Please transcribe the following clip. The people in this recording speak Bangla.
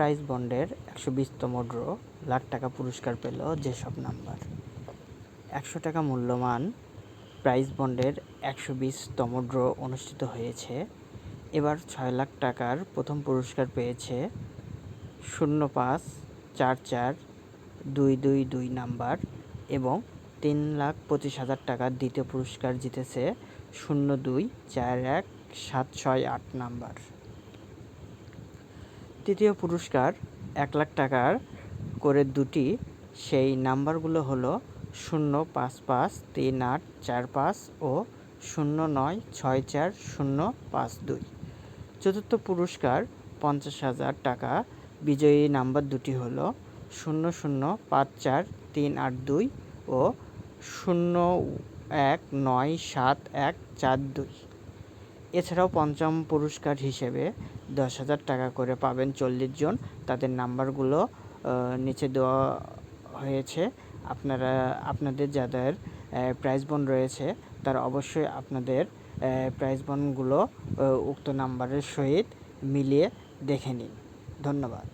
প্রাইজ বন্ডের একশো বিশতম ড্র লাখ টাকা পুরস্কার পেল যেসব নাম্বার একশো টাকা মূল্যমান প্রাইজ বন্ডের একশো বিশতম ড্র অনুষ্ঠিত হয়েছে। এবার ছয় লাখ টাকার প্রথম পুরস্কার পেয়েছে শূন্য পাঁচ চার চার দুই দুই দুই নাম্বার এবং তিন লাখ পঁচিশ হাজার টাকার দ্বিতীয় পুরস্কার জিতেছে শূন্য দুই চার এক সাত ছয় আট নাম্বার তৃতীয় পুরস্কার এক লাখ টাকার করে দুটি। সেই নাম্বারগুলো হলো শূন্য পাঁচ পাঁচ তিন আট চার পাঁচ ও শূন্য নয় ছয় চার শূন্য পাঁচ দুই। চতুর্থ পুরস্কার পঞ্চাশ হাজার টাকা। বিজয়ী নাম্বার দুটি হল শূন্য শূন্য পাঁচ চার তিন আট দুই ও শূন্য এক নয় সাত এক চার দুই। এছাড়াও পঞ্চম পুরস্কার হিসেবে দশ হাজার টাকা করে পাবেন চল্লিশ জন। তাদের নাম্বারগুলো নিচে দেওয়া হয়েছে। আপনারা, আপনাদের যাদের প্রাইজ বন রয়েছে, তারা অবশ্যই আপনাদের প্রাইজ বনগুলো উক্ত নাম্বারের সহিত মিলিয়ে দেখে নিন। ধন্যবাদ।